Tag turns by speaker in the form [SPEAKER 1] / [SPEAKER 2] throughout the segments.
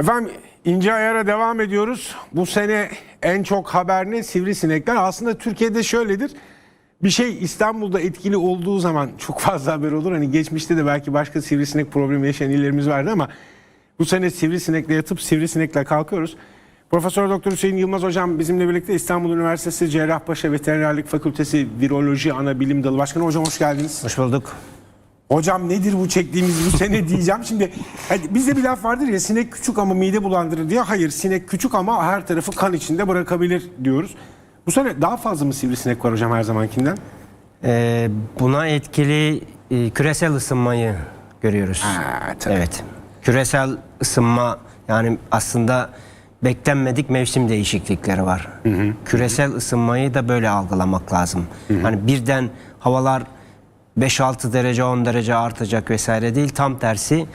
[SPEAKER 1] Efendim ince ayara devam ediyoruz. Bu sene en çok haber ne? Sivrisinekler. Aslında Türkiye'de şöyledir. Bir şey İstanbul'da etkili olduğu zaman çok fazla haber olur. Hani geçmişte de belki başka sivrisinek problemi yaşayan illerimiz vardı ama bu sene sivrisinekle yatıp sivrisinekle kalkıyoruz. Profesör Doktor Hüseyin Yılmaz hocam bizimle birlikte İstanbul Üniversitesi Cerrahpaşa Veterinerlik Fakültesi Viroloji Ana Bilim Dalı Başkanı hocam hoş geldiniz.
[SPEAKER 2] Hoş bulduk.
[SPEAKER 1] Hocam nedir bu çektiğimiz bu sene diyeceğim. Şimdi hani bizde bir laf vardır ya sinek küçük ama mide bulandırır diye. Hayır sinek küçük ama her tarafı kan içinde bırakabilir diyoruz. Bu sene daha fazla mı sivrisinek var hocam her zamankinden?
[SPEAKER 2] Ee, buna etkili e, küresel ısınmayı görüyoruz.
[SPEAKER 1] Ha, tabii.
[SPEAKER 2] Evet. Küresel ısınma yani aslında beklenmedik mevsim değişiklikleri var. Küresel ısınmayı da böyle algılamak lazım. Hani birden havalar 5-6 derece 10 derece artacak vesaire değil. Tam tersi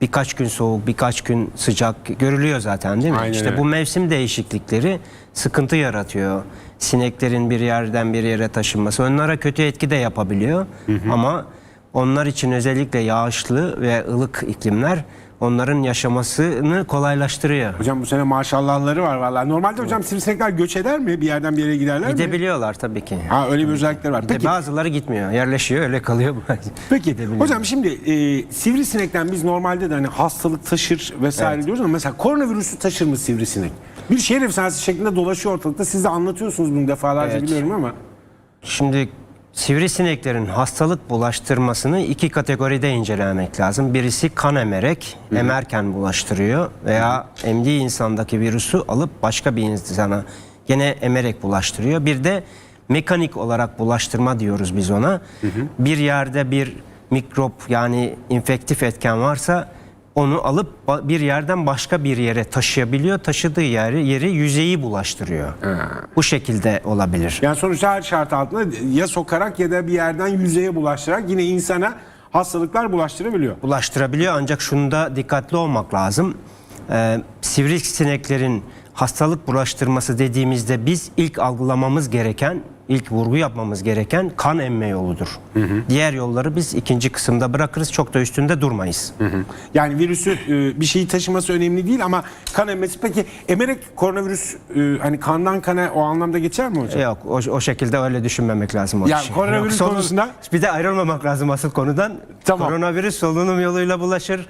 [SPEAKER 2] birkaç gün soğuk, birkaç gün sıcak görülüyor zaten değil mi?
[SPEAKER 1] Aynen
[SPEAKER 2] işte
[SPEAKER 1] öyle.
[SPEAKER 2] bu mevsim değişiklikleri sıkıntı yaratıyor. Sineklerin bir yerden bir yere taşınması onlara kötü etki de yapabiliyor. Ama onlar için özellikle yağışlı ve ılık iklimler onların yaşamasını kolaylaştırıyor.
[SPEAKER 1] Hocam bu sene maşallahları var vallahi. Normalde hocam sivrisinekler göç eder mi? Bir yerden bir yere giderler mi?
[SPEAKER 2] Gidebiliyorlar tabii ki.
[SPEAKER 1] Ha öyle bir özellikleri var. Peki,
[SPEAKER 2] bazıları gitmiyor, yerleşiyor, öyle kalıyor.
[SPEAKER 1] peki hocam şimdi e, sivrisinekten biz normalde de hani hastalık taşır vesaire diyoruz ama mesela koronavirüsü taşır mı sivrisinek? Bir şehir efsanesi şeklinde dolaşıyor ortalıkta. Siz de anlatıyorsunuz bunu defalarca
[SPEAKER 2] Evet.
[SPEAKER 1] biliyorum ama.
[SPEAKER 2] Şimdi sivrisineklerin hastalık bulaştırmasını iki kategoride incelemek lazım. Birisi kan emerek, emerken bulaştırıyor veya emdiği insandaki virüsü alıp başka bir insana gene emerek bulaştırıyor. Bir de mekanik olarak bulaştırma diyoruz biz ona. Bir yerde bir mikrop yani infektif etken varsa onu alıp bir yerden başka bir yere taşıyabiliyor. Taşıdığı yeri, yeri yüzeyi bulaştırıyor. Bu şekilde olabilir.
[SPEAKER 1] Yani sonuçta her şart altında ya sokarak ya da bir yerden yüzeye bulaştırarak yine insana hastalıklar bulaştırabiliyor.
[SPEAKER 2] bulaştırabiliyor ancak şunda dikkatli olmak lazım. Ee, sivrisineklerin hastalık bulaştırması dediğimizde biz ilk algılamamız gereken, ilk vurgu yapmamız gereken kan emme yoludur. Diğer yolları biz ikinci kısımda bırakırız. Çok da üstünde durmayız.
[SPEAKER 1] Yani virüsü e, bir şeyi taşıması önemli değil ama kan emmesi. Peki emerek koronavirüs e, hani kandan kana o anlamda geçer mi hocam?
[SPEAKER 2] Yok o, o şekilde öyle düşünmemek lazım o
[SPEAKER 1] Ya
[SPEAKER 2] işi.
[SPEAKER 1] koronavirüs
[SPEAKER 2] Yok, solun-
[SPEAKER 1] konusunda-
[SPEAKER 2] bir de ayrılmamak lazım asıl konudan.
[SPEAKER 1] Tamam.
[SPEAKER 2] Koronavirüs solunum yoluyla bulaşır.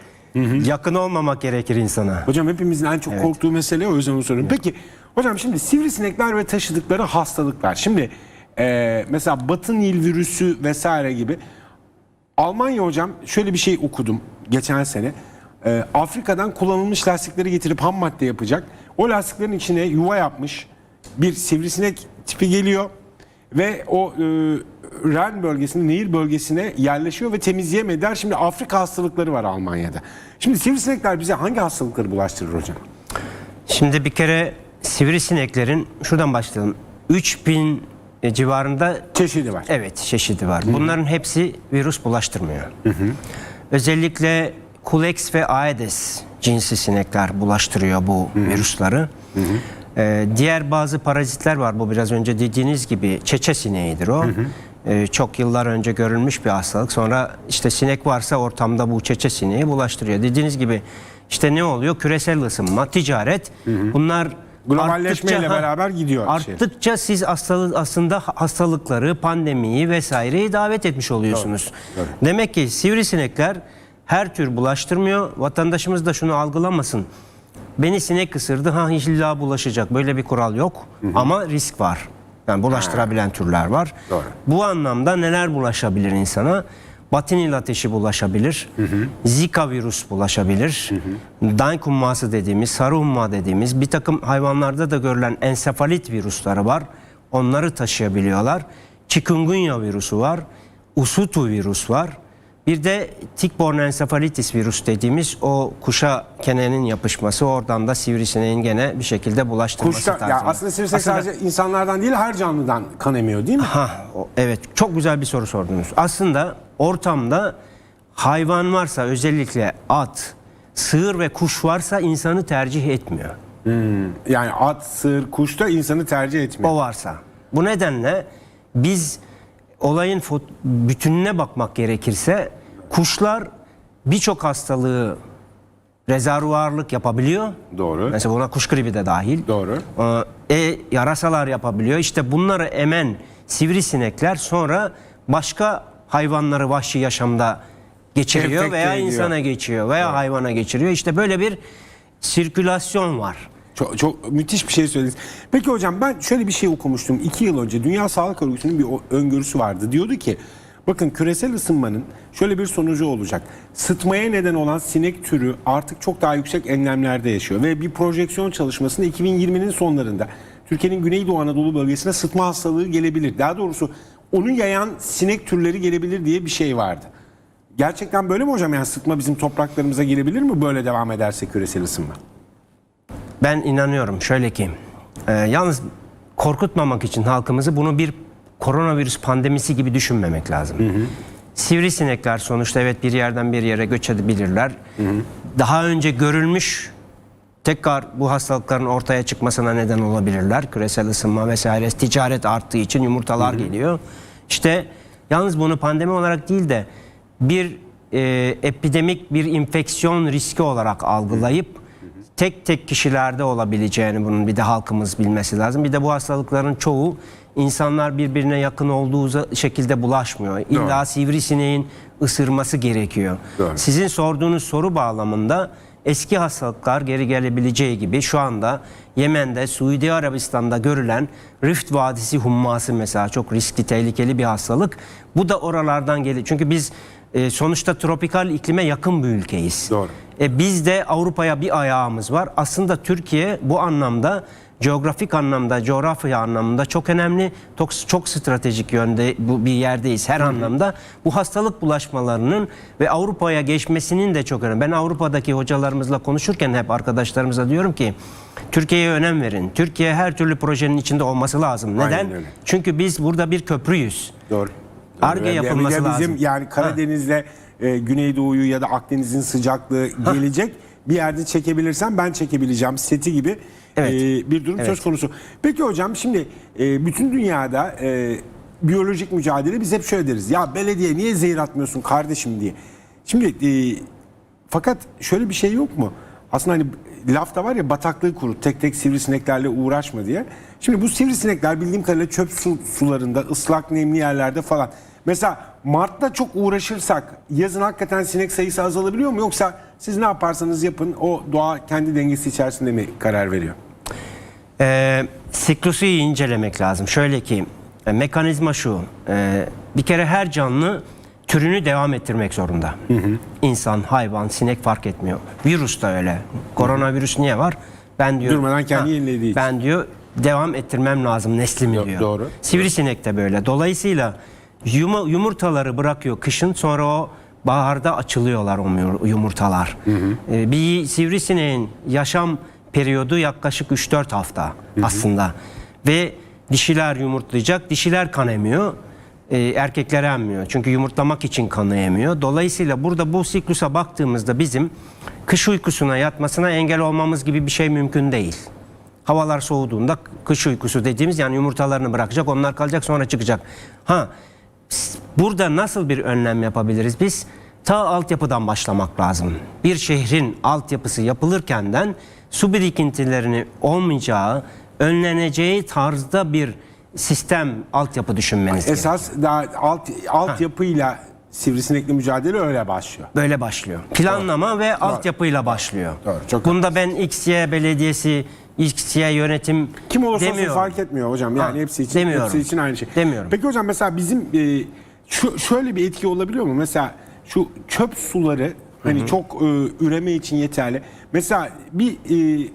[SPEAKER 2] Yakın olmamak gerekir insana.
[SPEAKER 1] Hocam hepimizin en çok korktuğu mesele o yüzden onu soruyorum. Peki hocam şimdi sivrisinekler ve taşıdıkları hastalıklar. Şimdi e, mesela Batı Nil virüsü vesaire gibi Almanya hocam şöyle bir şey okudum geçen sene. E, Afrika'dan kullanılmış lastikleri getirip ham madde yapacak. O lastiklerin içine yuva yapmış bir sivrisinek tipi geliyor ve o e, Ren bölgesine, Nehir bölgesine yerleşiyor ve temizleyemediler. Şimdi Afrika hastalıkları var Almanya'da. Şimdi sivrisinekler bize hangi hastalıkları bulaştırır hocam?
[SPEAKER 2] Şimdi bir kere sivrisineklerin şuradan başlayalım. 3000 civarında
[SPEAKER 1] Çeşidi var.
[SPEAKER 2] evet çeşidi var. Bunların hepsi virüs bulaştırmıyor. Özellikle Culex ve Aedes cinsi sinekler bulaştırıyor bu virüsleri. Ee, diğer bazı parazitler var. Bu biraz önce dediğiniz gibi çeçe sineğidir o. Ee, çok yıllar önce görülmüş bir hastalık. Sonra işte sinek varsa ortamda bu çeçe sineği bulaştırıyor. Dediğiniz gibi işte ne oluyor? Küresel ısınma, ticaret. Bunlar
[SPEAKER 1] Globalleşmeyle
[SPEAKER 2] arttıkça-
[SPEAKER 1] beraber gidiyor şey.
[SPEAKER 2] Arttıkça siz hastalık, aslında hastalıkları, pandemiyi vesaireyi davet etmiş oluyorsunuz. Demek ki sivrisinekler her tür bulaştırmıyor. Vatandaşımız da şunu algılamasın. Beni sinek ısırdı, ha illa bulaşacak. Böyle bir kural yok. Ama risk var. Yani bulaştırabilen türler var.
[SPEAKER 1] Doğru.
[SPEAKER 2] Bu anlamda neler bulaşabilir insana? Batinil ateşi bulaşabilir. Zika virüs bulaşabilir. Daink humması dediğimiz, sarı humma dediğimiz bir takım hayvanlarda da görülen ensefalit virüsleri var. Onları taşıyabiliyorlar. Chikungunya virüsü var. Usutu virüs var. Bir de tick-borne encephalitis virüs dediğimiz o kuşa kenenin yapışması oradan da sivrisineğin gene bir şekilde bulaştırması
[SPEAKER 1] Kuşta, ya
[SPEAKER 2] tarzında.
[SPEAKER 1] aslında sivrisinek
[SPEAKER 2] Aslında-
[SPEAKER 1] sadece insanlardan değil her canlıdan kan emiyor değil mi?
[SPEAKER 2] Ha, evet çok güzel bir soru sordunuz. Aslında ortamda hayvan varsa özellikle at, sığır ve kuş varsa insanı tercih etmiyor.
[SPEAKER 1] Yani at, sığır, kuş da insanı tercih etmiyor.
[SPEAKER 2] O varsa. Bu nedenle biz olayın bütününe bakmak gerekirse kuşlar birçok hastalığı rezervuarlık yapabiliyor.
[SPEAKER 1] Doğru.
[SPEAKER 2] Mesela buna kuş gribi de dahil.
[SPEAKER 1] Doğru.
[SPEAKER 2] Ee, E yarasalar yapabiliyor. İşte bunları emen sivrisinekler sonra başka hayvanları vahşi yaşamda geçiriyor
[SPEAKER 1] Enfekte
[SPEAKER 2] veya
[SPEAKER 1] ediyor.
[SPEAKER 2] insana geçiyor veya hayvana geçiriyor. İşte böyle bir sirkülasyon var.
[SPEAKER 1] Çok, çok müthiş bir şey söylediniz. Peki hocam ben şöyle bir şey okumuştum. iki yıl önce Dünya Sağlık Örgütü'nün bir o- öngörüsü vardı. Diyordu ki bakın küresel ısınmanın şöyle bir sonucu olacak. Sıtmaya neden olan sinek türü artık çok daha yüksek enlemlerde yaşıyor. Ve bir projeksiyon çalışmasında 2020'nin sonlarında Türkiye'nin Güneydoğu Anadolu bölgesine sıtma hastalığı gelebilir. Daha doğrusu onu yayan sinek türleri gelebilir diye bir şey vardı. Gerçekten böyle mi hocam? Yani sıtma bizim topraklarımıza gelebilir mi böyle devam ederse küresel ısınma?
[SPEAKER 2] Ben inanıyorum şöyle ki e, yalnız korkutmamak için halkımızı bunu bir koronavirüs pandemisi gibi düşünmemek lazım. Sivrisinekler sonuçta evet bir yerden bir yere göç edebilirler. Daha önce görülmüş tekrar bu hastalıkların ortaya çıkmasına neden olabilirler. Küresel ısınma vesaire ticaret arttığı için yumurtalar geliyor. İşte yalnız bunu pandemi olarak değil de bir e, epidemik bir infeksiyon riski olarak algılayıp tek tek kişilerde olabileceğini bunun bir de halkımız bilmesi lazım. Bir de bu hastalıkların çoğu insanlar birbirine yakın olduğu şekilde bulaşmıyor. İlla sivrisineğin ısırması gerekiyor.
[SPEAKER 1] Doğru.
[SPEAKER 2] Sizin sorduğunuz soru bağlamında eski hastalıklar geri gelebileceği gibi şu anda Yemen'de, Suudi Arabistan'da görülen Rift Vadisi humması mesela çok riskli, tehlikeli bir hastalık. Bu da oralardan geliyor. Çünkü biz e, sonuçta tropikal iklime yakın bir ülkeyiz.
[SPEAKER 1] Doğru.
[SPEAKER 2] E, biz de Avrupa'ya bir ayağımız var. Aslında Türkiye bu anlamda coğrafik anlamda, coğrafya anlamında çok önemli, çok, çok stratejik yönde bu bir yerdeyiz her anlamda. Bu hastalık bulaşmalarının ve Avrupa'ya geçmesinin de çok önemli. Ben Avrupa'daki hocalarımızla konuşurken hep arkadaşlarımıza diyorum ki Türkiye'ye önem verin. Türkiye her türlü projenin içinde olması lazım. Neden? Çünkü biz burada bir köprüyüz.
[SPEAKER 1] Doğru.
[SPEAKER 2] Ar-Ge
[SPEAKER 1] Ya
[SPEAKER 2] yapılması
[SPEAKER 1] bizim
[SPEAKER 2] lazım.
[SPEAKER 1] yani Karadeniz'le e, Güneydoğu'yu ya da Akdeniz'in sıcaklığı gelecek. Bir yerde çekebilirsen ben çekebileceğim seti gibi
[SPEAKER 2] Evet.
[SPEAKER 1] e, bir durum
[SPEAKER 2] Evet.
[SPEAKER 1] söz konusu. Peki hocam şimdi e, bütün dünyada e, biyolojik mücadele biz hep şöyle deriz. Ya belediye niye zehir atmıyorsun kardeşim diye. Şimdi e, fakat şöyle bir şey yok mu? Aslında hani lafta var ya bataklığı kurut tek tek sivrisineklerle uğraşma diye. Şimdi bu sivrisinekler bildiğim kadarıyla çöp su, sularında ıslak nemli yerlerde falan. Mesela Mart'ta çok uğraşırsak yazın hakikaten sinek sayısı azalabiliyor mu? Yoksa siz ne yaparsanız yapın o doğa kendi dengesi içerisinde mi karar veriyor?
[SPEAKER 2] Ee, siklusu iyi incelemek lazım. Şöyle ki e, mekanizma şu. e, bir kere her canlı türünü devam ettirmek zorunda. İnsan, hayvan, sinek fark etmiyor. Virüs de öyle. Koronavirüs niye var? Ben diyor.
[SPEAKER 1] Durmadan kendi yenilediği.
[SPEAKER 2] Ben diyor devam ettirmem lazım neslimi
[SPEAKER 1] Do-
[SPEAKER 2] diyor.
[SPEAKER 1] doğru.
[SPEAKER 2] Sivrisinek de böyle. Dolayısıyla yuma- yumurtaları bırakıyor kışın sonra o baharda açılıyorlar o yumur- yumurtalar. Ee, bir sivrisineğin yaşam periyodu yaklaşık 3-4 hafta aslında. Ve dişiler yumurtlayacak, dişiler kan emiyor. Ee, erkekler emmiyor. Çünkü yumurtlamak için kanı emiyor. Dolayısıyla burada bu siklusa baktığımızda bizim kış uykusuna yatmasına engel olmamız gibi bir şey mümkün değil. Havalar soğuduğunda kış uykusu dediğimiz yani yumurtalarını bırakacak onlar kalacak sonra çıkacak. Ha burada nasıl bir önlem yapabiliriz? Biz ta altyapıdan başlamak lazım. Bir şehrin altyapısı yapılırkenden su birikintilerini olmayacağı, önleneceği tarzda bir sistem altyapı düşünmeniz gerekiyor.
[SPEAKER 1] Esas daha alt altyapıyla sivrisinekle mücadele öyle başlıyor.
[SPEAKER 2] Böyle başlıyor. Planlama ve altyapıyla başlıyor.
[SPEAKER 1] Doğru, çok
[SPEAKER 2] Bunda ben XY belediyesi, XY yönetim
[SPEAKER 1] Kim olursa olsun
[SPEAKER 2] demiyorum.
[SPEAKER 1] fark etmiyor hocam. Yani
[SPEAKER 2] Ha,
[SPEAKER 1] hepsi için
[SPEAKER 2] demiyorum.
[SPEAKER 1] hepsi için aynı şey.
[SPEAKER 2] Demiyorum.
[SPEAKER 1] Peki hocam mesela bizim e, şu, şöyle bir etki olabiliyor mu? Mesela şu çöp suları hani çok e, üreme için yeterli. Mesela bir e,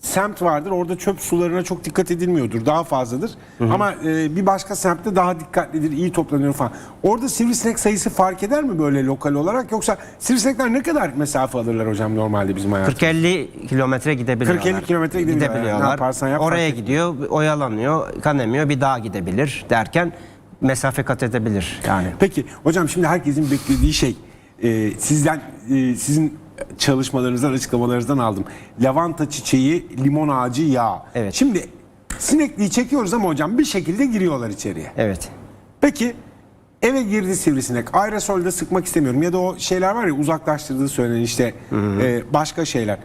[SPEAKER 1] semt vardır. Orada çöp sularına çok dikkat edilmiyordur. Daha fazladır. Ama e, bir başka semtte daha dikkatlidir. iyi toplanıyor falan. Orada sivrisinek sayısı fark eder mi böyle lokal olarak? Yoksa sivrisinekler ne kadar mesafe alırlar hocam normalde bizim hayatımızda?
[SPEAKER 2] 40-50 kilometre gidebiliyorlar.
[SPEAKER 1] 40-50 kilometre gidebiliyorlar. Ne yaparsan yap
[SPEAKER 2] Oraya gidiyor, oyalanıyor, kan emiyor, bir daha gidebilir derken mesafe kat edebilir yani.
[SPEAKER 1] Peki hocam şimdi herkesin beklediği şey e, sizden e, sizin çalışmalarınızdan açıklamalarınızdan aldım. Lavanta çiçeği, limon ağacı, yağ.
[SPEAKER 2] Evet.
[SPEAKER 1] Şimdi sinekliği çekiyoruz ama hocam bir şekilde giriyorlar içeriye.
[SPEAKER 2] Evet.
[SPEAKER 1] Peki eve girdi sivrisinek. Aerosolde sıkmak istemiyorum ya da o şeyler var ya uzaklaştırdığı söylenen işte e, başka şeyler.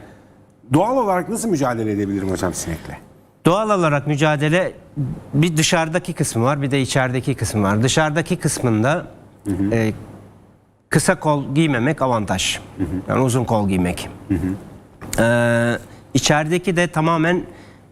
[SPEAKER 1] Doğal olarak nasıl mücadele edebilirim hocam sinekle?
[SPEAKER 2] Doğal olarak mücadele bir dışarıdaki kısmı var bir de içerideki kısmı var. Dışarıdaki kısmında e, kısa kol giymemek avantaj. Yani uzun kol giymek. Ee, içerideki de tamamen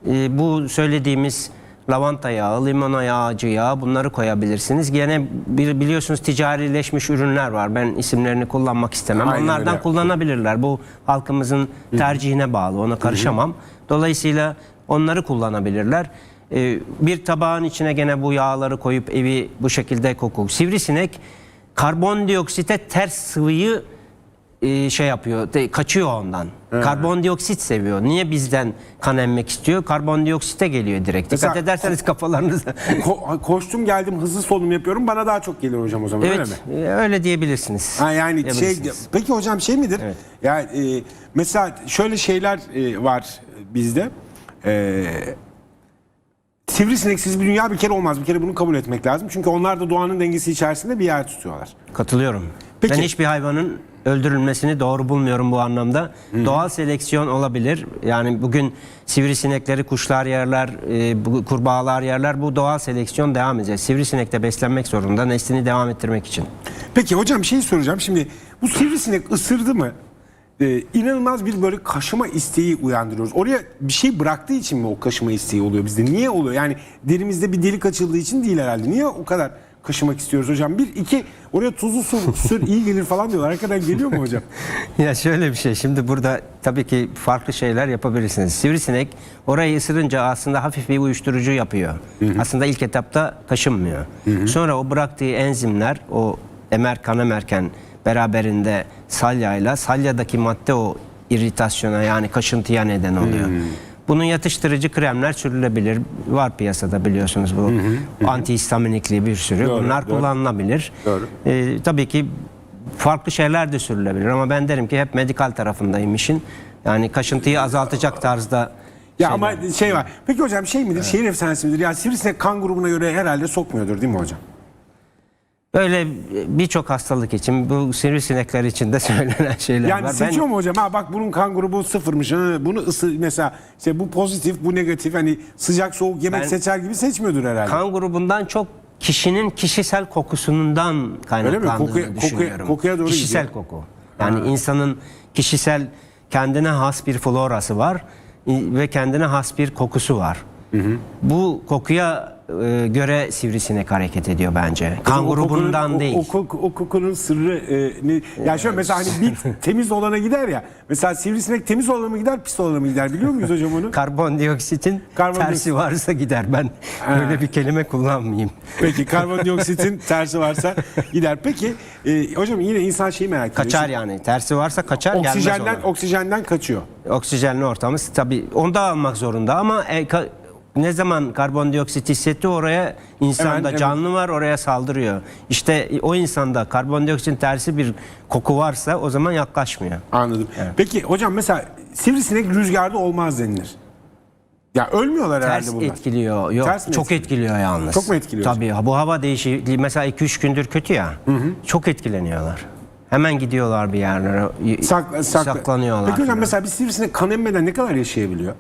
[SPEAKER 2] e, bu söylediğimiz lavanta yağı, limon yağı, acı yağı bunları koyabilirsiniz. Gene bir, biliyorsunuz ticarileşmiş ürünler var. Ben isimlerini kullanmak istemem.
[SPEAKER 1] Aynen
[SPEAKER 2] Onlardan
[SPEAKER 1] öyle.
[SPEAKER 2] kullanabilirler. Bu halkımızın tercihine bağlı. Ona karışamam. Dolayısıyla onları kullanabilirler. Ee, bir tabağın içine gene bu yağları koyup evi bu şekilde koku. Sivrisinek karbondioksite ters sıvıyı e, şey yapıyor, de- kaçıyor ondan. Karbondioksit seviyor. Niye bizden kan emmek istiyor? Karbondioksite geliyor direkt. Dikkat
[SPEAKER 1] Mesela-
[SPEAKER 2] ederseniz kafalarınıza.
[SPEAKER 1] Ko- koştum geldim hızlı solunum yapıyorum bana daha çok gelir hocam o zaman öyle mi?
[SPEAKER 2] evet, e, öyle diyebilirsiniz.
[SPEAKER 1] Ha yani şey
[SPEAKER 2] Diyebilirsiniz.
[SPEAKER 1] peki hocam şey midir?
[SPEAKER 2] Evet.
[SPEAKER 1] Yani e, mesela şöyle şeyler e, var bizde. E, sivrisineksiz bir dünya bir kere olmaz. Bir kere bunu kabul etmek lazım. Çünkü onlar da doğanın dengesi içerisinde bir yer tutuyorlar.
[SPEAKER 2] Katılıyorum.
[SPEAKER 1] Peki.
[SPEAKER 2] Ben hiçbir hayvanın öldürülmesini doğru bulmuyorum bu anlamda. Doğal seleksiyon olabilir. Yani bugün sivrisinekleri kuşlar yerler, e, kurbağalar yerler. Bu doğal seleksiyon devam edecek. Sivrisinek de beslenmek zorunda neslini devam ettirmek için.
[SPEAKER 1] Peki hocam bir şey soracağım. Şimdi bu sivrisinek ısırdı mı? E, inanılmaz bir böyle kaşıma isteği uyandırıyoruz. Oraya bir şey bıraktığı için mi o kaşıma isteği oluyor bizde? Niye oluyor? Yani derimizde bir delik açıldığı için değil herhalde. Niye o kadar kaşımak istiyoruz hocam? Bir, iki, oraya tuzlu su sür iyi gelir falan diyorlar. Hakikaten geliyor mu hocam?
[SPEAKER 2] Ya şöyle bir şey. Şimdi burada tabii ki farklı şeyler yapabilirsiniz. Sivrisinek orayı ısırınca aslında hafif bir uyuşturucu yapıyor. Aslında ilk etapta kaşınmıyor. Sonra o bıraktığı enzimler o emer kan emerken beraberinde salyayla salyadaki madde o irritasyona yani kaşıntıya neden oluyor. Bunun yatıştırıcı kremler sürülebilir. Var piyasada biliyorsunuz bu antihistaminikli bir sürü.
[SPEAKER 1] Doğru,
[SPEAKER 2] Bunlar
[SPEAKER 1] doğru.
[SPEAKER 2] kullanılabilir.
[SPEAKER 1] Doğru.
[SPEAKER 2] Ee, tabii ki farklı şeyler de sürülebilir ama ben derim ki hep medikal tarafındayım işin. Yani kaşıntıyı azaltacak tarzda
[SPEAKER 1] Ya ama şey var. Peki hocam şey midir? Şehir efsanesi midir? Yani sivrisinek kan grubuna göre herhalde sokmuyordur değil mi hocam?
[SPEAKER 2] Böyle birçok hastalık için bu sivrisinekler için de söylenen şeyler
[SPEAKER 1] Yani
[SPEAKER 2] var.
[SPEAKER 1] seçiyor mu hocam? Ha bak bunun kan grubu sıfırmış. Ha, bunu ısı mesela işte bu pozitif, bu negatif. Hani sıcak soğuk yemek
[SPEAKER 2] Ben-
[SPEAKER 1] seçer gibi seçmiyordur herhalde.
[SPEAKER 2] kan grubundan çok kişinin kişisel kokusundan kaynaklandığını
[SPEAKER 1] Kokuya- kokuya-
[SPEAKER 2] düşünüyorum.
[SPEAKER 1] kokuya doğru
[SPEAKER 2] kişisel
[SPEAKER 1] gidiyor.
[SPEAKER 2] koku. Yani insanın kişisel kendine has bir florası var ve kendine has bir kokusu var. Bu kokuya e, göre sivrisinek hareket ediyor bence. Kan
[SPEAKER 1] O
[SPEAKER 2] grubundan
[SPEAKER 1] o-
[SPEAKER 2] değil.
[SPEAKER 1] O, koku- o kokunun sırrı e, ne? Ya şöyle mesela hani bit temiz olana gider ya. Mesela sivrisinek temiz olana mı gider, pis olana mı gider biliyor muyuz hocam onu?
[SPEAKER 2] Karbondioksitin
[SPEAKER 1] Karbondioksit.
[SPEAKER 2] tersi varsa gider. Ben öyle bir kelime kullanmayayım.
[SPEAKER 1] Peki karbondioksitin tersi varsa gider. Peki e, hocam yine insan şeyi merak ediyor.
[SPEAKER 2] Kaçar yani. Tersi varsa kaçar gelmez
[SPEAKER 1] Oksijenden
[SPEAKER 2] ona.
[SPEAKER 1] oksijenden kaçıyor.
[SPEAKER 2] Oksijenli ortamız tabii onu da almak zorunda ama e, ka- ne zaman karbondioksit hissetti oraya insanda
[SPEAKER 1] Hemen, evet.
[SPEAKER 2] canlı var oraya saldırıyor. İşte o insanda karbondioksitin tersi bir koku varsa o zaman yaklaşmıyor.
[SPEAKER 1] Anladım. Peki hocam mesela sivrisinek rüzgarda olmaz denilir. Ya ölmüyorlar herhalde
[SPEAKER 2] Ters
[SPEAKER 1] bunlar.
[SPEAKER 2] etkiliyor. Yok
[SPEAKER 1] Ters
[SPEAKER 2] çok
[SPEAKER 1] etkiliyor?
[SPEAKER 2] etkiliyor yalnız.
[SPEAKER 1] Çok mu etkiliyor?
[SPEAKER 2] Tabii bu hava değişikliği mesela 2-3 gündür kötü ya. Çok etkileniyorlar. Hemen gidiyorlar bir yerlere.
[SPEAKER 1] Sakla, sakla.
[SPEAKER 2] Saklanıyorlar.
[SPEAKER 1] Peki hocam mesela bir sivrisinek kan emmeden ne kadar yaşayabiliyor?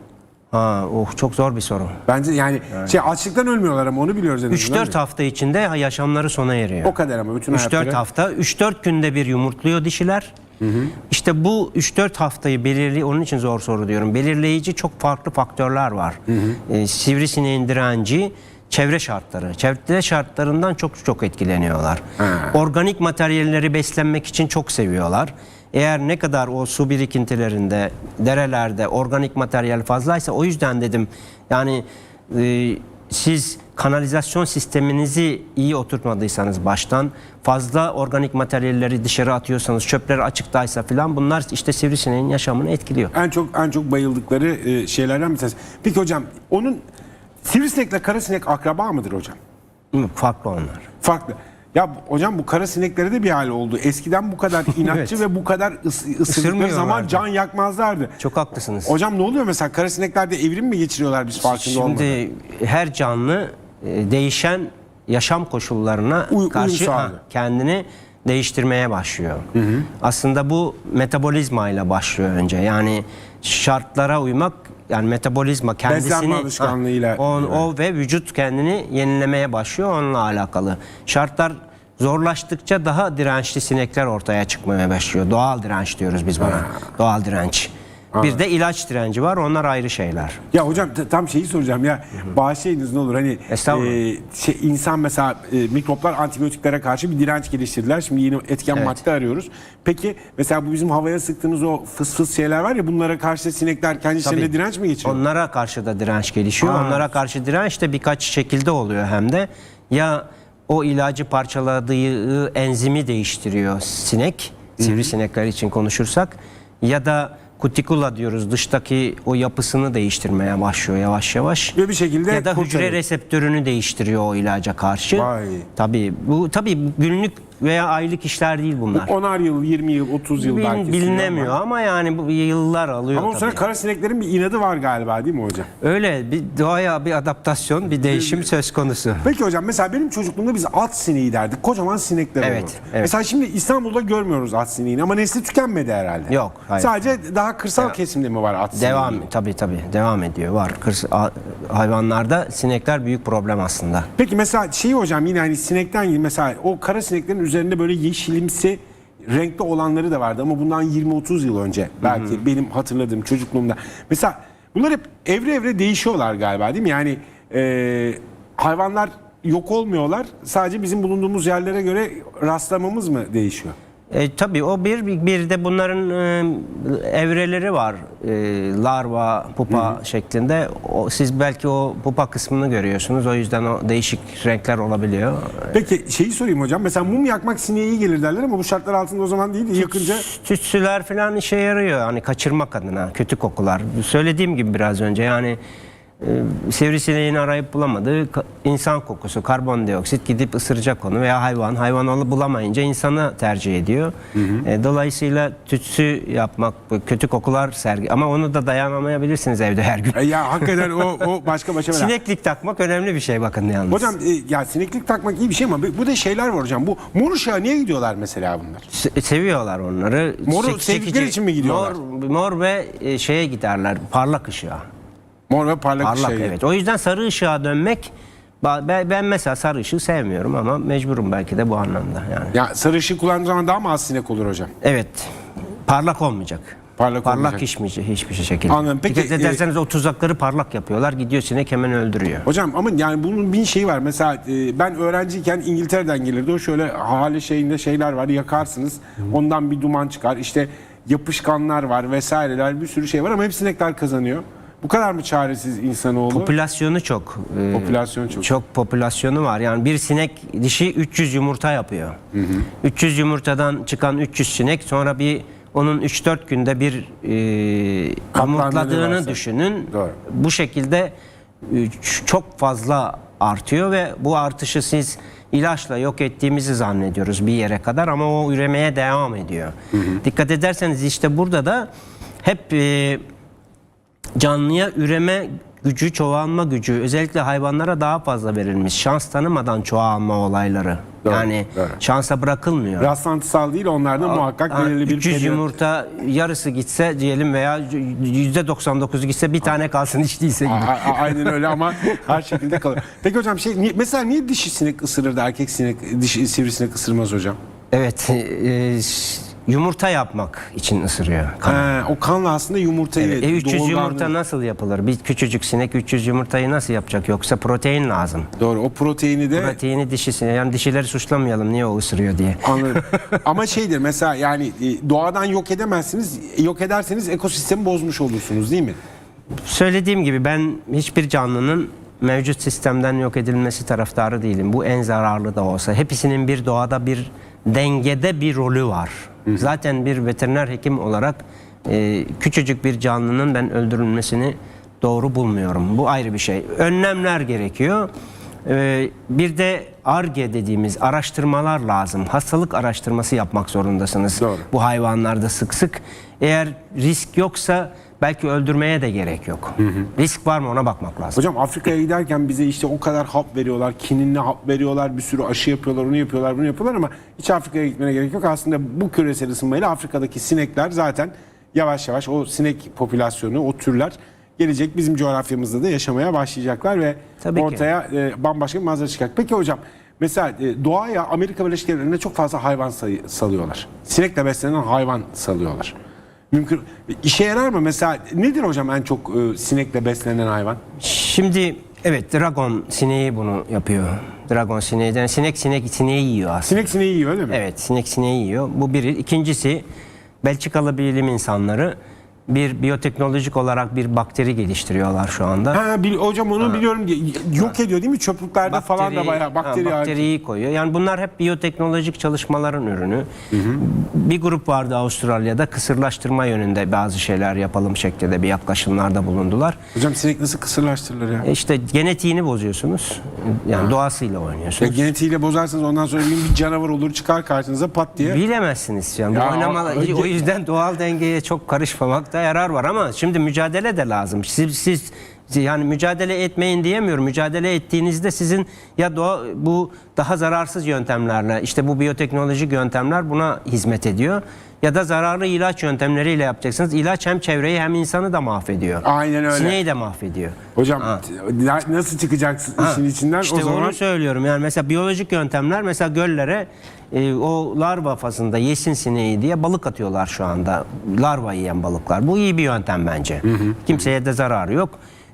[SPEAKER 2] Ha, oh, çok zor bir soru.
[SPEAKER 1] Bence yani şey açlıktan ölmüyorlar ama onu biliyoruz en azından.
[SPEAKER 2] 3-4 hafta içinde yaşamları sona eriyor.
[SPEAKER 1] O kadar ama bütün
[SPEAKER 2] 3-4
[SPEAKER 1] hayatları.
[SPEAKER 2] hafta, 3-4 günde bir yumurtluyor dişiler. İşte bu 3-4 haftayı belirli, onun için zor soru diyorum. Belirleyici çok farklı faktörler var. Ee, sivrisineğin direnci, çevre şartları. Çevre şartlarından çok çok etkileniyorlar. Organik materyalleri beslenmek için çok seviyorlar. Eğer ne kadar o su birikintilerinde, derelerde organik materyal fazlaysa o yüzden dedim yani e, siz kanalizasyon sisteminizi iyi oturtmadıysanız baştan fazla organik materyalleri dışarı atıyorsanız çöpler açıktaysa filan bunlar işte sivrisineğin yaşamını etkiliyor.
[SPEAKER 1] En çok en çok bayıldıkları e, şeylerden bir tanesi. Peki hocam onun sivrisinekle karasinek akraba mıdır hocam?
[SPEAKER 2] Farklı onlar.
[SPEAKER 1] Farklı. Ya hocam bu kara sineklere de bir hal oldu. Eskiden bu kadar inatçı
[SPEAKER 2] Evet.
[SPEAKER 1] ve bu kadar ıs, ısırdıkları
[SPEAKER 2] Isırmıyorlardı.
[SPEAKER 1] zaman can yakmazlardı.
[SPEAKER 2] Çok haklısınız.
[SPEAKER 1] Hocam ne oluyor mesela kara sineklerde evrim mi geçiriyorlar biz farkında olmadan?
[SPEAKER 2] Şimdi her canlı e, değişen yaşam koşullarına
[SPEAKER 1] Uy- uyum
[SPEAKER 2] karşı ha,
[SPEAKER 1] sağlıyor.
[SPEAKER 2] kendini değiştirmeye başlıyor. Aslında bu metabolizmayla başlıyor önce. Yani şartlara uymak yani metabolizma kendisini
[SPEAKER 1] alışkanlığıyla-
[SPEAKER 2] Ha, o, o ve vücut kendini yenilemeye başlıyor onunla alakalı. Şartlar zorlaştıkça daha dirençli sinekler ortaya çıkmaya başlıyor. Doğal direnç diyoruz biz buna. Doğal direnç. Bir de ilaç direnci var. Onlar ayrı şeyler.
[SPEAKER 1] Ya hocam t- tam şeyi soracağım ya bağışlayınız ne olur hani
[SPEAKER 2] Estağfurullah.
[SPEAKER 1] e, şey, insan mesela e, mikroplar antibiyotiklere karşı bir direnç geliştirdiler. Şimdi yeni etken
[SPEAKER 2] Evet.
[SPEAKER 1] madde arıyoruz. Peki mesela bu bizim havaya sıktığımız o fıs fıs şeyler var ya bunlara karşı sinekler kendi içlerinde
[SPEAKER 2] Tabii.
[SPEAKER 1] direnç mi geçiriyor?
[SPEAKER 2] Onlara karşı da direnç gelişiyor.
[SPEAKER 1] Ha.
[SPEAKER 2] Onlara karşı direnç de birkaç şekilde oluyor hem de. Ya o ilacı parçaladığı enzimi değiştiriyor sinek, sivrisinekler için konuşursak ya da kutikula diyoruz dıştaki o yapısını değiştirmeye başlıyor yavaş yavaş.
[SPEAKER 1] Ve bir şekilde
[SPEAKER 2] ya da hücre
[SPEAKER 1] kurtarıyor.
[SPEAKER 2] reseptörünü değiştiriyor o ilaca karşı.
[SPEAKER 1] Vay.
[SPEAKER 2] Tabii bu tabii günlük veya aylık işler değil bunlar.
[SPEAKER 1] Onar yıl, 20 yıl, 30 yıl
[SPEAKER 2] Bil-
[SPEAKER 1] belki.
[SPEAKER 2] bilinemiyor
[SPEAKER 1] ama-
[SPEAKER 2] ama yani bu yıllar alıyor
[SPEAKER 1] Ama o
[SPEAKER 2] tabii.
[SPEAKER 1] sonra kara sineklerin bir inadı var galiba değil mi hocam?
[SPEAKER 2] Öyle bir doğaya bir adaptasyon, bir değişim söz konusu.
[SPEAKER 1] Peki hocam mesela benim çocukluğumda biz at sineği derdik. Kocaman sinekler
[SPEAKER 2] Evet,
[SPEAKER 1] olurdu.
[SPEAKER 2] evet.
[SPEAKER 1] Mesela şimdi İstanbul'da görmüyoruz at sineğini ama nesli tükenmedi herhalde.
[SPEAKER 2] Yok, hayır.
[SPEAKER 1] Sadece daha kırsal kesimde mi var at sineği?
[SPEAKER 2] Devam tabii tabii devam ediyor. Var Kırs- a- hayvanlarda sinekler büyük problem aslında.
[SPEAKER 1] Peki mesela şey hocam yine hani sinekten mesela o kara sineklerin üzerinde böyle yeşilimsi renkli olanları da vardı ama bundan 20-30 yıl önce belki benim hatırladığım çocukluğumda. Mesela bunlar hep evre evre değişiyorlar galiba değil mi? Yani e, hayvanlar yok olmuyorlar. Sadece bizim bulunduğumuz yerlere göre rastlamamız mı değişiyor?
[SPEAKER 2] E, tabii o bir bir de bunların e, evreleri var. E, larva, pupa şeklinde. O, siz belki o pupa kısmını görüyorsunuz. O yüzden o değişik renkler olabiliyor.
[SPEAKER 1] Peki şeyi sorayım hocam. Mesela mum yakmak sineğe iyi gelir derler ama bu şartlar altında o zaman değil de yakınca
[SPEAKER 2] Tütsüler falan işe yarıyor hani kaçırmak adına kötü kokular. Söylediğim gibi biraz önce yani e, sivrisineğin arayıp bulamadığı insan kokusu, karbondioksit gidip ısıracak onu veya hayvan. Hayvan alıp bulamayınca insanı tercih ediyor. E, dolayısıyla tütsü yapmak, kötü kokular sergi ama onu da dayanamayabilirsiniz evde her gün.
[SPEAKER 1] E ya hakikaten o, o başka başa bela.
[SPEAKER 2] Sineklik takmak önemli bir şey bakın yalnız.
[SPEAKER 1] Hocam e, ya sineklik takmak iyi bir şey ama bu da şeyler var hocam. Bu mor ışığa niye gidiyorlar mesela bunlar?
[SPEAKER 2] Se- seviyorlar onları.
[SPEAKER 1] Moru sevdikleri için mi gidiyorlar?
[SPEAKER 2] Mor, mor ve e, şeye giderler parlak ışığa.
[SPEAKER 1] Mor ve parlak,
[SPEAKER 2] Parlak
[SPEAKER 1] şey.
[SPEAKER 2] evet. O yüzden sarı ışığa dönmek ben, mesela sarı ışığı sevmiyorum ama mecburum belki de bu anlamda yani.
[SPEAKER 1] Ya sarı ışık kullandığın zaman daha mı az sinek olur hocam?
[SPEAKER 2] Evet. Parlak olmayacak.
[SPEAKER 1] Parlak olmayacak.
[SPEAKER 2] hiçbir, hiçbir şekilde.
[SPEAKER 1] Anladım. Peki,
[SPEAKER 2] Dikkat ederseniz o tuzakları parlak yapıyorlar. Gidiyor sinek hemen öldürüyor.
[SPEAKER 1] Hocam ama yani bunun bin şeyi var. Mesela e, ben öğrenciyken İngiltere'den gelirdi. O şöyle hali şeyinde şeyler var. Yakarsınız. Ondan bir duman çıkar. İşte yapışkanlar var vesaireler bir sürü şey var ama hep sinekler kazanıyor. Bu kadar mı çaresiz insanoğlu?
[SPEAKER 2] Popülasyonu çok. e,
[SPEAKER 1] Popülasyon çok.
[SPEAKER 2] Çok popülasyonu var. Yani bir sinek dişi 300 yumurta yapıyor. 300 yumurtadan çıkan 300 sinek sonra bir onun 3-4 günde bir e, yumurtladığını düşünün.
[SPEAKER 1] Doğru.
[SPEAKER 2] Bu şekilde e, çok fazla artıyor ve bu artışı siz ilaçla yok ettiğimizi zannediyoruz bir yere kadar ama o üremeye devam ediyor. Dikkat ederseniz işte burada da hep e, canlıya üreme gücü, çoğalma gücü özellikle hayvanlara daha fazla verilmiş. Şans tanımadan çoğalma olayları.
[SPEAKER 1] Doğru,
[SPEAKER 2] yani
[SPEAKER 1] doğru.
[SPEAKER 2] şansa bırakılmıyor.
[SPEAKER 1] Rastlantısal değil onlarda muhakkak
[SPEAKER 2] Ha,
[SPEAKER 1] belirli bir
[SPEAKER 2] 300
[SPEAKER 1] periyot-
[SPEAKER 2] yumurta yarısı gitse diyelim veya %99'u gitse bir tane kalsın hiç değilse gibi.
[SPEAKER 1] A- a- Aynen öyle ama her şekilde kalır. Peki hocam şey niye- mesela niye dişi sinek ısırır da erkek sinek dişi sivrisinek ısırmaz hocam?
[SPEAKER 2] Evet, e, yumurta yapmak için ısırıyor. Kan.
[SPEAKER 1] He, o kanla aslında yumurtayı
[SPEAKER 2] E, 300
[SPEAKER 1] doğurganlığı-
[SPEAKER 2] yumurta nasıl yapılır? Bir küçücük sinek 300 yumurtayı nasıl yapacak? Yoksa protein lazım.
[SPEAKER 1] Doğru o proteini de
[SPEAKER 2] Proteini dişisine yani dişileri suçlamayalım niye o ısırıyor diye.
[SPEAKER 1] Anladım. Ama şeydir mesela yani e, doğadan yok edemezsiniz. Yok ederseniz ekosistemi bozmuş olursunuz değil mi?
[SPEAKER 2] Söylediğim gibi ben hiçbir canlının mevcut sistemden yok edilmesi taraftarı değilim. Bu en zararlı da olsa. Hepsinin bir doğada bir dengede bir rolü var. Zaten bir veteriner hekim olarak e, küçücük bir canlının ben öldürülmesini doğru bulmuyorum. Bu ayrı bir şey. Önlemler gerekiyor. E, bir de ARGE dediğimiz araştırmalar lazım. Hastalık araştırması yapmak zorundasınız.
[SPEAKER 1] Doğru.
[SPEAKER 2] Bu hayvanlarda sık sık. Eğer risk yoksa belki öldürmeye de gerek yok. Risk var mı ona bakmak lazım.
[SPEAKER 1] Hocam Afrika'ya giderken bize işte o kadar hap veriyorlar, kininli hap veriyorlar, bir sürü aşı yapıyorlar, onu yapıyorlar, bunu yapıyorlar ama hiç Afrika'ya gitmene gerek yok. Aslında bu küresel ısınmayla Afrika'daki sinekler zaten yavaş yavaş o sinek popülasyonu, o türler gelecek bizim coğrafyamızda da yaşamaya başlayacaklar ve
[SPEAKER 2] Tabii
[SPEAKER 1] ortaya e, bambaşka bir manzara çıkacak. Peki hocam mesela e, doğaya Amerika Birleşik Devletleri'nde çok fazla hayvan sayı, salıyorlar. Sinekle beslenen hayvan salıyorlar. Mümkün işe yarar mı mesela nedir hocam en çok e, sinekle beslenen hayvan?
[SPEAKER 2] Şimdi evet dragon sineği bunu yapıyor. Dragon sineği. Yani sinek sinek sineği yiyor aslında.
[SPEAKER 1] Sinek sineği yiyor öyle mi?
[SPEAKER 2] Evet sinek sineği yiyor. Bu biri. İkincisi Belçikalı bilim insanları bir biyoteknolojik olarak bir bakteri geliştiriyorlar şu anda.
[SPEAKER 1] Ha, bil- hocam onu biliyorum. Yok ediyor değil mi? Çöplüklerde falan da bayağı bakteri
[SPEAKER 2] ha, bakteriyi koyuyor. Yani bunlar hep biyoteknolojik çalışmaların ürünü. Bir grup vardı Avustralya'da kısırlaştırma yönünde bazı şeyler yapalım şeklinde bir yaklaşımlarda bulundular.
[SPEAKER 1] Hocam sinek nasıl kısırlaştırılır ya?
[SPEAKER 2] E İşte genetiğini bozuyorsunuz. Yani doğasıyla
[SPEAKER 1] Ya
[SPEAKER 2] oynuyorsunuz.
[SPEAKER 1] genetiğiyle bozarsanız ondan sonra bir canavar olur çıkar karşınıza pat diye.
[SPEAKER 2] Bilemezsiniz yani.
[SPEAKER 1] Ya, önce-
[SPEAKER 2] o yüzden doğal dengeye çok karışmamakta yarar var ama şimdi mücadele de lazım. Siz, siz yani mücadele etmeyin diyemiyorum. Mücadele ettiğinizde sizin ya doğa, bu daha zararsız yöntemlerle işte bu biyoteknolojik yöntemler buna hizmet ediyor. Ya da zararlı ilaç yöntemleriyle yapacaksınız. İlaç hem çevreyi hem insanı da mahvediyor.
[SPEAKER 1] Aynen öyle.
[SPEAKER 2] Sineği de mahvediyor.
[SPEAKER 1] Hocam
[SPEAKER 2] Ha.
[SPEAKER 1] na- nasıl çıkacaksın işin içinden
[SPEAKER 2] İşte
[SPEAKER 1] o zaman?
[SPEAKER 2] onu söylüyorum. Yani mesela biyolojik yöntemler mesela göllere e, o larva fazında yesin sineği diye balık atıyorlar şu anda. Larva yiyen balıklar. Bu iyi bir yöntem bence. Kimseye de zararı yok.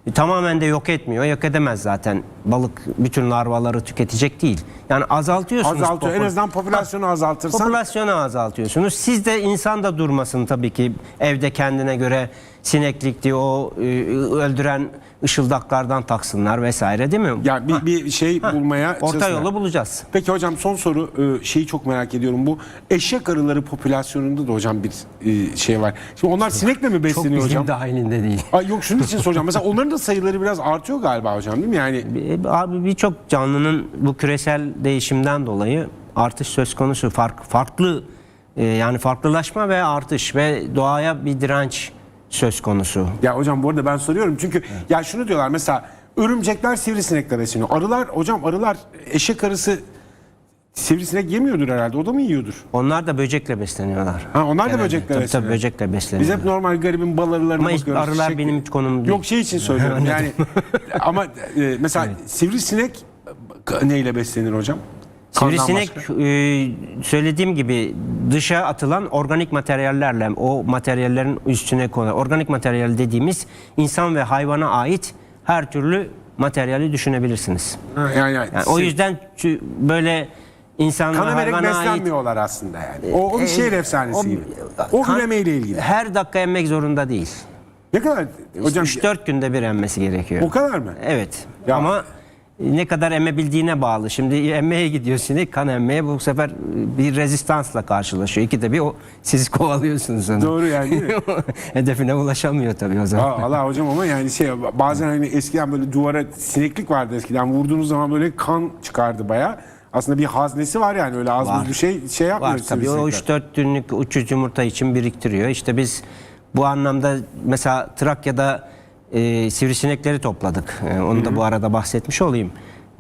[SPEAKER 2] E, Tamamen de yok etmiyor. Yok edemez zaten. Balık bütün larvaları tüketecek değil. Yani azaltıyorsunuz.
[SPEAKER 1] Azaltıyor. En azından popülasyonu azaltırsan
[SPEAKER 2] Popülasyonu azaltıyorsunuz. Siz de insan da durmasın tabii ki evde kendine göre sineklikti o e, öldüren ışıldaklardan taksınlar vesaire değil mi?
[SPEAKER 1] ya bir, bir şey bulmaya
[SPEAKER 2] Orta
[SPEAKER 1] çalışsınlar.
[SPEAKER 2] yolu bulacağız.
[SPEAKER 1] Peki hocam son soru e, şeyi çok merak ediyorum. Bu eşek arıları popülasyonunda da hocam bir e, şey var. Şimdi onlar sinekle mi
[SPEAKER 2] Çok
[SPEAKER 1] besleniyor
[SPEAKER 2] bizim
[SPEAKER 1] hocam?
[SPEAKER 2] dahilinde değil.
[SPEAKER 1] Ay yok şunun için soracağım. Mesela onların da sayıları biraz artıyor galiba hocam değil mi? Yani
[SPEAKER 2] E, Abi birçok canlının bu küresel değişimden dolayı artış söz konusu. Fark, farklı e, yani farklılaşma ve artış ve doğaya bir direnç söz konusu.
[SPEAKER 1] Ya hocam bu arada ben soruyorum çünkü ya şunu diyorlar mesela örümcekler sivrisinekle besleniyor. Arılar hocam arılar eşek arısı sivrisinek yemiyordur herhalde. O da mı yiyordur?
[SPEAKER 2] Onlar da böcekle besleniyorlar.
[SPEAKER 1] Ha, onlar da
[SPEAKER 2] Genelde.
[SPEAKER 1] böcekle
[SPEAKER 2] tabii,
[SPEAKER 1] besleniyor.
[SPEAKER 2] Tabii böcekle
[SPEAKER 1] Biz hep normal garibin bal arılarına
[SPEAKER 2] Ama hiç
[SPEAKER 1] bakıyoruz.
[SPEAKER 2] arılar
[SPEAKER 1] Çiçek-
[SPEAKER 2] benim konum değil.
[SPEAKER 1] Yok şey için söylüyorum yani ama e, mesela sivrisinek e, neyle beslenir hocam?
[SPEAKER 2] Sivrisinek e, söylediğim gibi dışa atılan organik materyallerle o materyallerin üstüne konan organik materyal dediğimiz insan ve hayvana ait her türlü materyali düşünebilirsiniz.
[SPEAKER 1] Ha, yani, yani,
[SPEAKER 2] Yani o yüzden çü- böyle insan ve
[SPEAKER 1] Kanamerek
[SPEAKER 2] hayvana ait
[SPEAKER 1] beslenmiyorlar aslında yani. O, o bir şehir efsanesi gibi. O
[SPEAKER 2] kan-
[SPEAKER 1] üremeyle ilgili.
[SPEAKER 2] her dakika emmek zorunda değil.
[SPEAKER 1] Ne kadar hocam
[SPEAKER 2] 3-4 günde bir emmesi gerekiyor.
[SPEAKER 1] o kadar mı?
[SPEAKER 2] Evet.
[SPEAKER 1] Ya-
[SPEAKER 2] Ama ne kadar emebildiğine bağlı. Şimdi emmeye gidiyor sinek kan emmeye bu sefer bir rezistansla karşılaşıyor. İkide bir o siz kovalıyorsunuz onu.
[SPEAKER 1] Doğru yani?
[SPEAKER 2] Hedefine ulaşamıyor tabii o zaman.
[SPEAKER 1] Aa, Allah hocam ama yani şey bazen hani eskiden böyle duvara sineklik vardı eskiden vurduğunuz zaman böyle kan çıkardı baya. Aslında bir haznesi var yani öyle az
[SPEAKER 2] Var.
[SPEAKER 1] bir şey şey yapmıyor.
[SPEAKER 2] Var tabii o
[SPEAKER 1] sivrisinekler.
[SPEAKER 2] 3-4 günlük uçuş yumurta için biriktiriyor. İşte biz bu anlamda mesela Trakya'da e, sivrisinekleri topladık. E, onu da bu arada bahsetmiş olayım.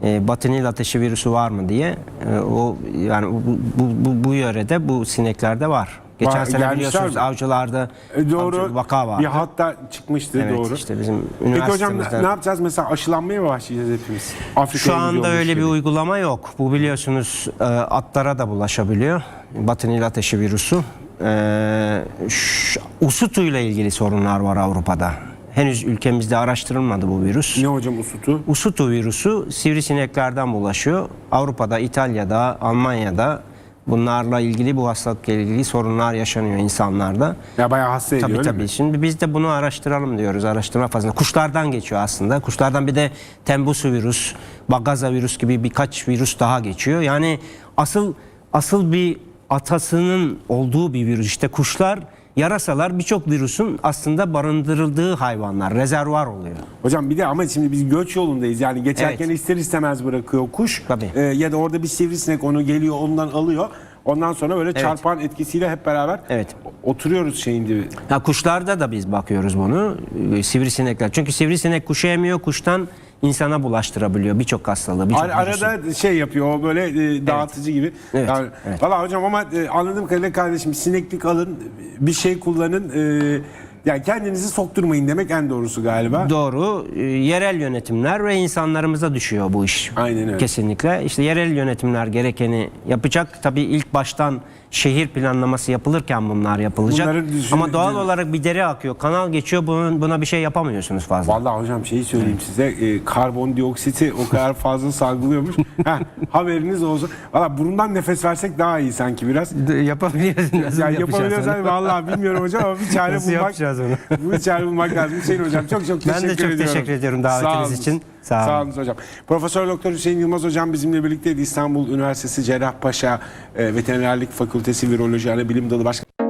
[SPEAKER 2] E, Batı Nil ateşi virüsü var mı diye. E, o yani bu, bu, bu, bu yörede bu sineklerde var. Geçen
[SPEAKER 1] Var,
[SPEAKER 2] sene
[SPEAKER 1] gelmişler
[SPEAKER 2] biliyorsunuz
[SPEAKER 1] mi?
[SPEAKER 2] avcılarda
[SPEAKER 1] E, doğru.
[SPEAKER 2] avcı vaka vardı.
[SPEAKER 1] Bir hatta çıkmıştı
[SPEAKER 2] evet,
[SPEAKER 1] doğru.
[SPEAKER 2] işte bizim
[SPEAKER 1] Peki hocam
[SPEAKER 2] üniversitemizden.
[SPEAKER 1] ne yapacağız mesela aşılanmaya mı başlayacağız hepimiz? Afrika'ya
[SPEAKER 2] Şu anda
[SPEAKER 1] gidiyormuş
[SPEAKER 2] öyle bir
[SPEAKER 1] gibi.
[SPEAKER 2] uygulama yok. Bu biliyorsunuz e, atlara da bulaşabiliyor. Batı Nil ateşi virüsü. E, ş- Usutu ile ilgili sorunlar var Avrupa'da. Henüz ülkemizde araştırılmadı bu virüs.
[SPEAKER 1] Ne hocam usutu?
[SPEAKER 2] Usutu virüsü sivrisineklerden bulaşıyor. Avrupa'da, İtalya'da, Almanya'da bunlarla ilgili bu hastalıkla ilgili sorunlar yaşanıyor insanlarda.
[SPEAKER 1] Ya bayağı hasta ediyor
[SPEAKER 2] Tabii tabii.
[SPEAKER 1] mi?
[SPEAKER 2] Şimdi biz de bunu araştıralım diyoruz. Araştırma fazla. Kuşlardan geçiyor aslında. Kuşlardan bir de tembusu virüs, bagaza virüs gibi birkaç virüs daha geçiyor. Yani asıl asıl bir atasının olduğu bir virüs. İşte kuşlar, yarasalar birçok virüsün aslında barındırıldığı hayvanlar, rezervuar oluyor.
[SPEAKER 1] Hocam bir de ama şimdi biz göç yolundayız. Yani geçerken
[SPEAKER 2] Evet.
[SPEAKER 1] ister istemez bırakıyor kuş.
[SPEAKER 2] Tabii.
[SPEAKER 1] Ee, ya da orada bir sivrisinek onu geliyor ondan alıyor. Ondan sonra böyle çarpan etkisiyle hep beraber
[SPEAKER 2] Evet.
[SPEAKER 1] oturuyoruz şeyin dibi.
[SPEAKER 2] Ha, kuşlarda da biz bakıyoruz bunu. Ee, Sivrisinekler. Çünkü sivrisinek kuşu emiyor, kuştan insana bulaştırabiliyor birçok hastalığı. birçok
[SPEAKER 1] Ar- arada şey yapıyor o böyle e, dağıtıcı gibi.
[SPEAKER 2] Evet,
[SPEAKER 1] Yani,
[SPEAKER 2] evet.
[SPEAKER 1] Valla hocam ama e, anladığım kadarıyla kardeşim sineklik alın bir şey kullanın. E, yani kendinizi sokturmayın demek en doğrusu galiba.
[SPEAKER 2] Doğru. Ee, Yerel yönetimler ve insanlarımıza düşüyor bu iş.
[SPEAKER 1] Aynen öyle.
[SPEAKER 2] Kesinlikle. İşte yerel yönetimler gerekeni yapacak. Tabii ilk baştan şehir planlaması yapılırken bunlar yapılacak.
[SPEAKER 1] Düşün-
[SPEAKER 2] Ama doğal olarak bir dere akıyor, kanal geçiyor. Bunun, buna bir şey yapamıyorsunuz fazla.
[SPEAKER 1] Vallahi hocam şeyi söyleyeyim size e, karbondioksiti o kadar fazla salgılıyormuş. Heh, haberiniz olsun. Valla burundan nefes versek daha iyi sanki biraz.
[SPEAKER 2] Yapabiliyoruz. Nasıl
[SPEAKER 1] Yani yapabiliyorsan
[SPEAKER 2] onu?
[SPEAKER 1] vallahi bilmiyorum hocam ama bir çare
[SPEAKER 2] Nasıl
[SPEAKER 1] bulmak.
[SPEAKER 2] yapacağız onu?
[SPEAKER 1] bir çare bulmak lazım. Hüseyin hocam çok çok
[SPEAKER 2] Ben de
[SPEAKER 1] teşekkür
[SPEAKER 2] çok
[SPEAKER 1] ediyorum.
[SPEAKER 2] teşekkür ediyorum davetiniz
[SPEAKER 1] Sağ
[SPEAKER 2] için. Sağ olun.
[SPEAKER 1] Sağ olun hocam. Profesör Doktor Hüseyin Yılmaz hocam bizimle birlikteydi. İstanbul Üniversitesi Cerrahpaşa e, Veterinerlik Fakültesi Viroloji Anabilim Dalı Başkanı.